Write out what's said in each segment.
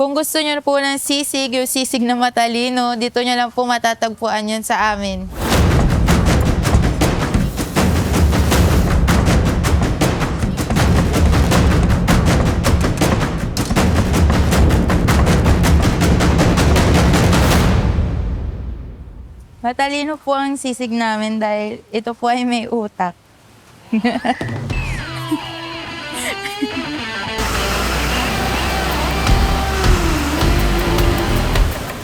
Kung gusto nyo po ng sisig, yung sisig na matalino, dito nyo lang po matatagpuan yun sa amin. Matalino po ang sisig namin dahil ito po ay may utak.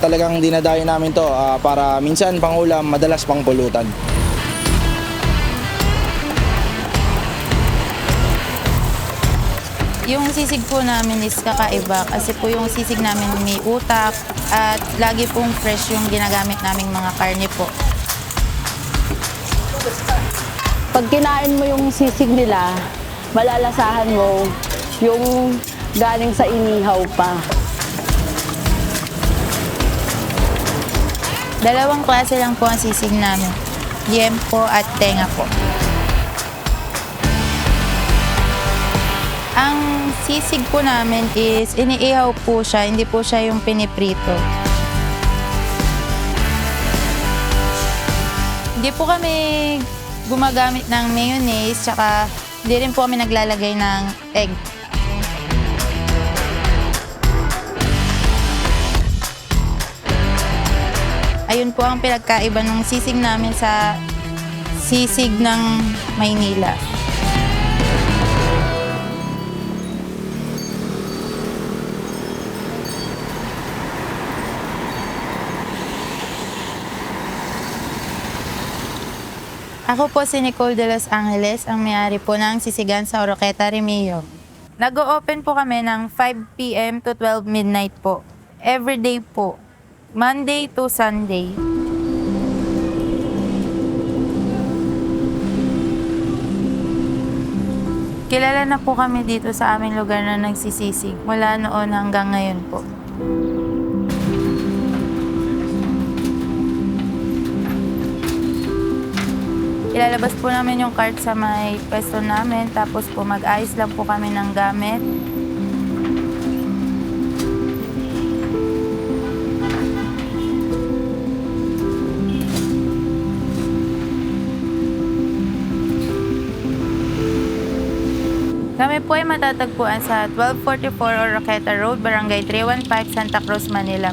Talagang dinadayo namin to ah, para minsan pang ulam, madalas pang pulutan. Yung sisig po namin is kakaiba kasi po yung sisig namin may utak at lagi pong fresh yung ginagamit naming mga karne po. Pag kinain mo yung sisig nila, malalasahan mo yung galing sa inihaw pa. Dalawang klase lang po ang sisig namin. Yem po at tenga po. Ang sisig po namin is iniihaw po siya, hindi po siya yung piniprito. Hindi po kami gumagamit ng mayonnaise, tsaka hindi rin po kami naglalagay ng egg. Ayun po ang pinagkaiba ng sisig namin sa sisig ng Maynila. Ako po si Nicole de Los Angeles, ang may-ari po ng sisigan sa Oroqueta, Remillo. Nag-open po kami ng 5 p.m. to 12 midnight po. Every day po. Monday to Sunday. Kilala na po kami dito sa aming lugar na nagsisisig mula noon hanggang ngayon po. Ilalabas po namin yung cart sa may pwesto namin tapos po mag-ayos lang po kami ng gamit. Kami po ay matatagpuan sa 1244 Oroqueta Road, Barangay 315, Santa Cruz, Manila.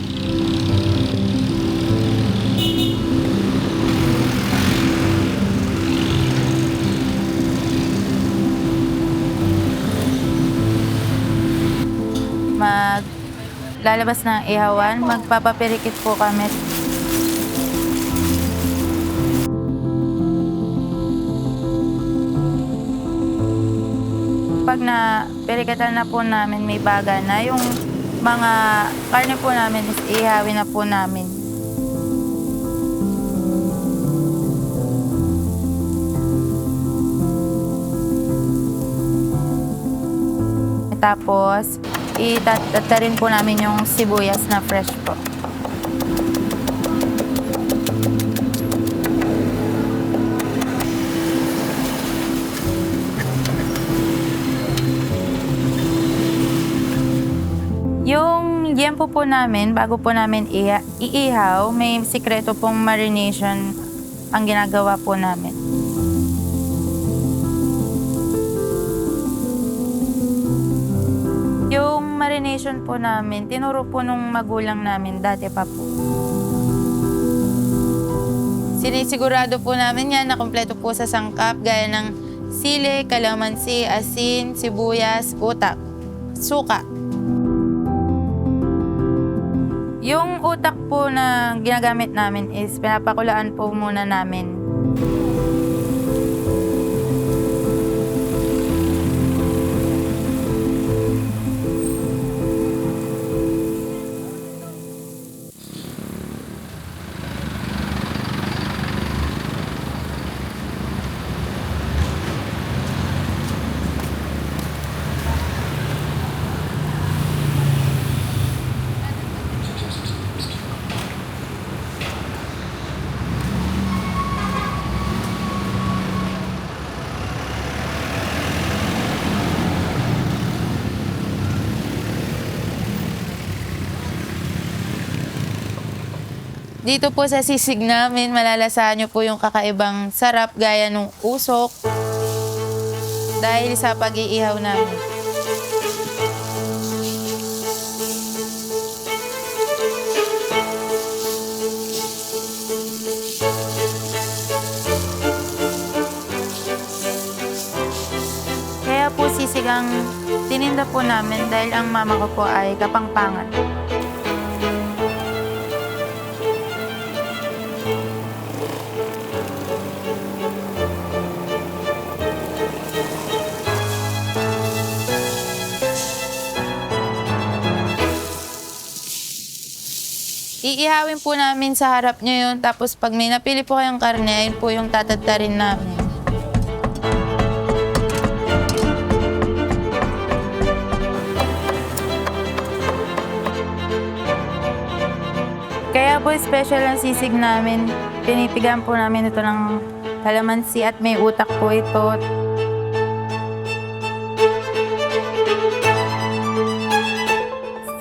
Mag lalabas ng ihawan, magpapapirikit po kami pag na perikatan na po namin may baga na, yung mga karne po namin is ihawin na po namin. Tapos, itatarin po namin yung sibuyas na fresh po. Yung yempo po namin, bago po namin iha- iihaw, may sikreto pong marination ang ginagawa po namin. Yung marination po namin, tinuro po nung magulang namin dati pa po. Sinisigurado po namin yan na kompleto po sa sangkap gaya ng sili, kalamansi, asin, sibuyas, utak, suka. Yung utak po na ginagamit namin is pinapakulaan po muna namin. Dito po sa sisig namin, malalasahan nyo po yung kakaibang sarap gaya ng usok dahil sa pag-iihaw namin. Kaya po sisig ang tininda po namin dahil ang mama ko po ay kapangpangan. Iihawin po namin sa harap nyo yun. Tapos pag may napili po kayong karne, ayun po yung tatadtarin namin. Kaya po special ang sisig namin. Pinipigan po namin ito ng kalamansi at may utak po ito.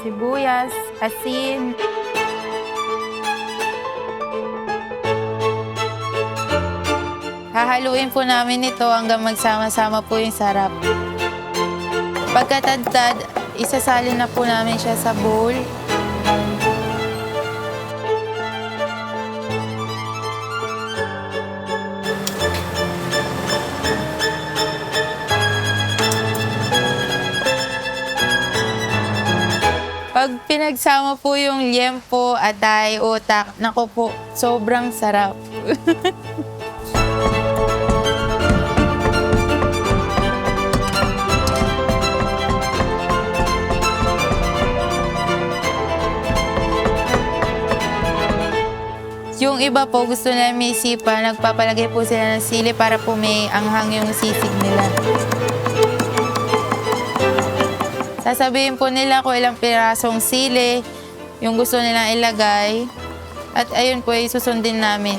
Sibuyas, asin, Hahaluin po namin ito hanggang magsama-sama po yung sarap. Pagkatadtad, isasalin na po namin siya sa bowl. Pag pinagsama po yung liempo, atay, utak, nako po, sobrang sarap. Yung iba po, gusto nila may sipa, nagpapalagay po sila ng sili para po may anghang yung sisig nila. Sasabihin po nila kung ilang pirasong sili, yung gusto nilang ilagay. At ayun po, isusundin namin.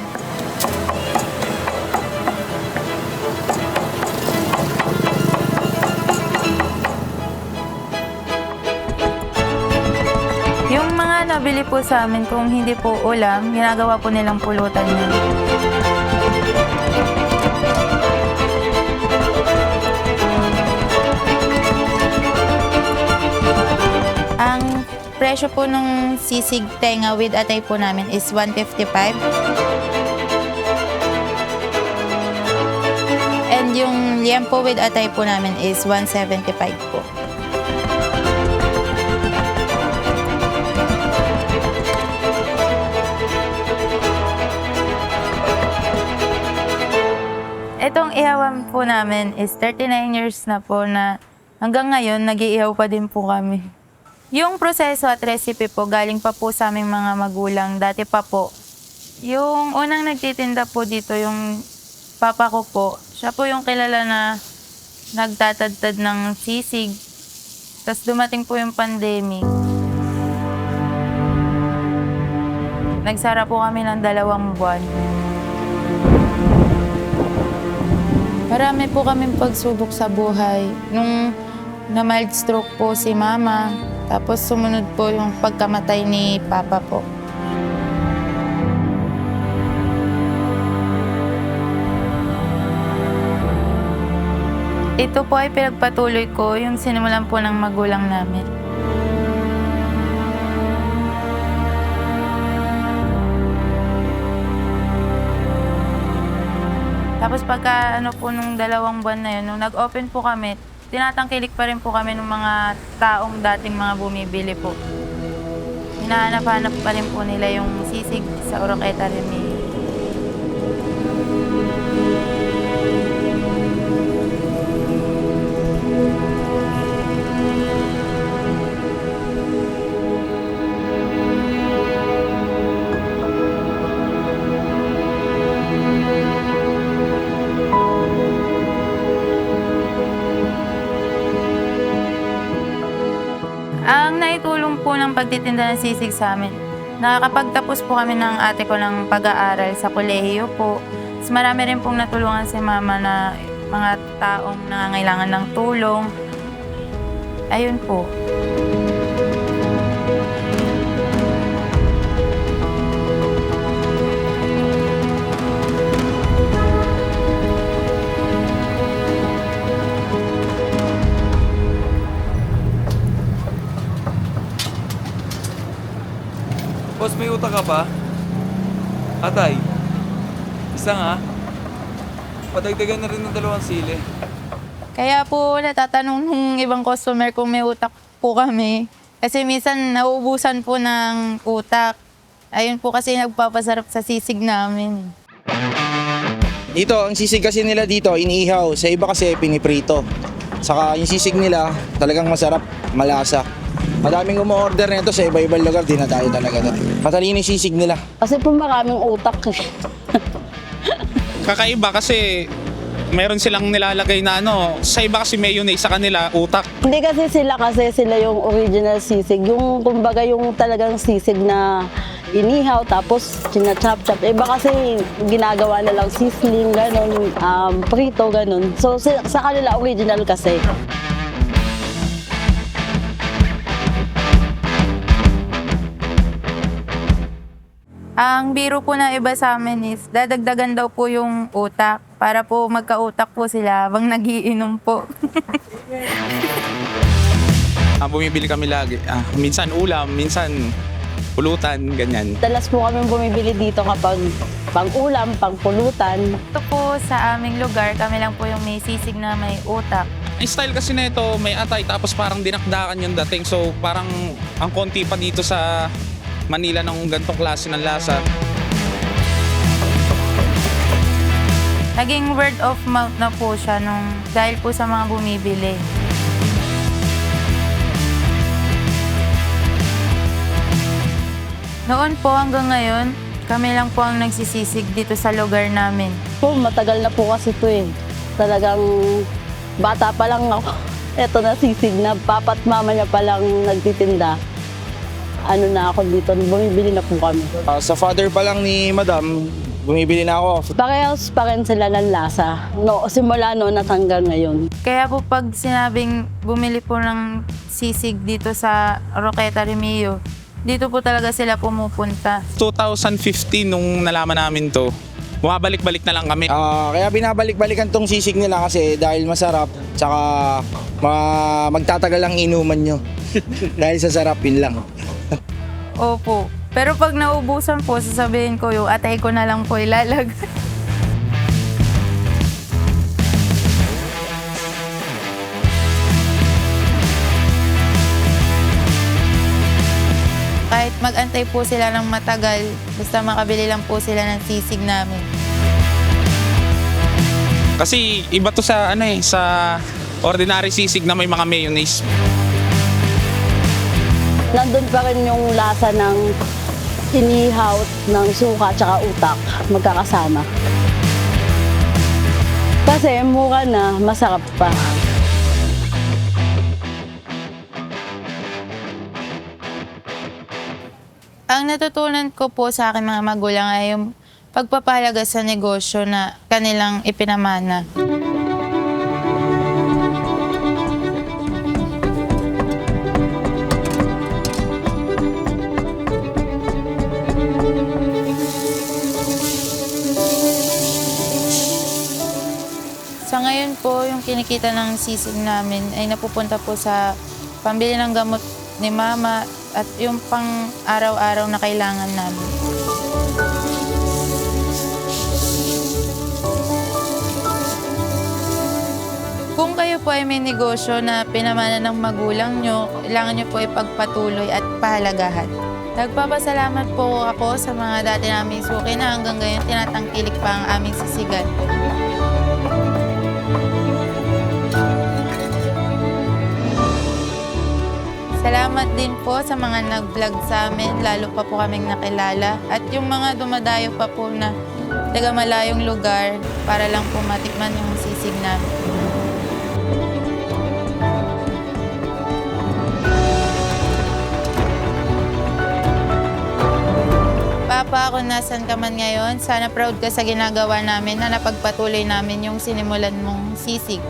Nabili po sa amin, kung hindi po ulam, ginagawa po nilang pulutan niya. Ang presyo po ng sisig tenga with atay po namin is 155. And yung liempo with atay po namin is 175 po. Itong ihawan po namin is 39 years na po na hanggang ngayon nag-iihaw pa din po kami. Yung proseso at recipe po galing pa po sa aming mga magulang dati pa po. Yung unang nagtitinda po dito yung papa ko po. Siya po yung kilala na nagtatadtad ng sisig. Tapos dumating po yung pandemic. Nagsara po kami ng dalawang buwan. Marami po kaming pagsubok sa buhay. Nung na mild stroke po si mama, tapos sumunod po yung pagkamatay ni papa po. Ito po ay pinagpatuloy ko yung sinimulan po ng magulang namin. Tapos pagka ano po nung dalawang buwan na yun, nung nag-open po kami, tinatangkilik pa rin po kami ng mga taong dating mga bumibili po. Hinahanap-hanap pa rin po nila yung sisig sa Oroqueta Remy. Pagtitinda ng sisig sa amin, nakakapagtapos po kami ng ate ko ng pag-aaral sa kolehiyo po. Mas marami rin pong natulungan si mama na mga taong nangangailangan ng tulong. Ayun po. Boss, may utak ka pa? Atay. Isa nga. Padagdagan na rin ng dalawang sili. Kaya po natatanong ng ibang customer kung may utak po kami. Kasi minsan nauubusan po ng utak. Ayun po kasi nagpapasarap sa sisig namin. Dito, ang sisig kasi nila dito, iniihaw. Sa iba kasi piniprito. Saka yung sisig nila, talagang masarap, malasa. Madaming umu-order nito sa iba-ibang lugar, di na tayo talaga doon. Matalino yung sisig nila. Kasi po maraming utak. eh. kakaiba kasi meron silang nilalagay na ano, sa iba kasi mayonnaise sa kanila, utak. Hindi kasi sila kasi sila yung original sisig. Yung kumbaga yung talagang sisig na inihaw tapos china-chop-chop. Iba kasi ginagawa na lang sizzling, ganun, um, prito, ganun. So sa, sa kanila original kasi. Ang biro po ng iba sa amin is dadagdagan daw po yung utak para po magkautak po sila habang nagiinom po. Ah, bumibili kami lagi. Ah, minsan ulam, minsan pulutan, ganyan. Dalas po kami bumibili dito kapag pang ulam, pang pulutan. Ito po sa aming lugar, kami lang po yung may sisig na may utak. Ang style kasi nito may atay tapos parang dinakdakan yung dating. So parang ang konti pa dito sa Manila ng gantong klase ng lasa. Naging word of mouth na po siya nung dahil po sa mga bumibili. Noon po hanggang ngayon, kami lang po ang nagsisisig dito sa lugar namin. Po, matagal na po kasi to eh. Talagang bata pa lang ako. Ito na sisig na papat mama niya pa lang nagtitinda. Ano na ako dito, bumibili na po kami. Ah, sa father pa lang ni madam, bumibili na ako. Parehas pa rin sila ng lasa. No, simula noon at hanggang ngayon. Kaya po pag sinabing bumili po ng sisig dito sa Roqueta Remio, dito po talaga sila pumupunta. 2015 nung nalaman namin to, bumabalik-balik na lang kami. Ah, kaya binabalik-balikan tong sisig nila kasi dahil masarap, tsaka ma- magtatagal ang inuman nyo. dahil sa sarap, yun lang. Opo. Pero pag naubusan po, sasabihin ko yung atay ko na lang po ilalag. Kahit mag-antay po sila ng matagal, basta makabili lang po sila ng sisig namin. Kasi iba to sa ano eh, sa ordinary sisig na may mga mayonnaise. Nandun pa rin yung lasa ng inihaw ng suka at utak magkakasama. Kasi mura na, masarap pa. Ang natutunan ko po sa aking mga magulang ay yung pagpapahalaga sa negosyo na kanilang ipinamana. Kinikita ng sisig namin ay napupunta po sa pambili ng gamot ni mama at yung pang araw-araw na kailangan namin. Kung kayo po ay may negosyo na pinamana ng magulang nyo, kailangan nyo po ipagpatuloy at pahalagahan. Nagpapasalamat po ako sa mga dati naming suki na hanggang ngayon tinatangkilik pa ang aming sisigan. Salamat din po sa mga nag-vlog sa amin, lalo pa po kaming nakilala. At yung mga dumadayo pa po na taga malayong lugar para lang po matikman yung sisig namin. Papa, kung nasan ka man ngayon, sana proud ka sa ginagawa namin na napagpatuloy namin yung sinimulan mong sisig.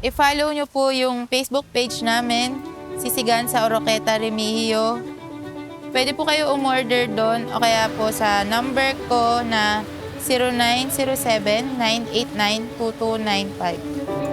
I-follow nyo po yung Facebook page namin, Sisigan sa Oroqueta Remigio. Pwede po kayo umorder doon o kaya po sa number ko na 0907-989-2295.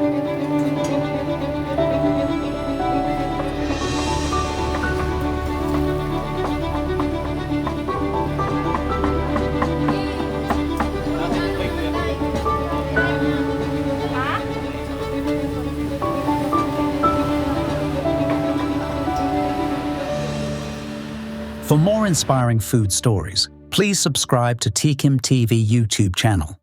For more inspiring food stories, please subscribe to Tekim TV YouTube channel.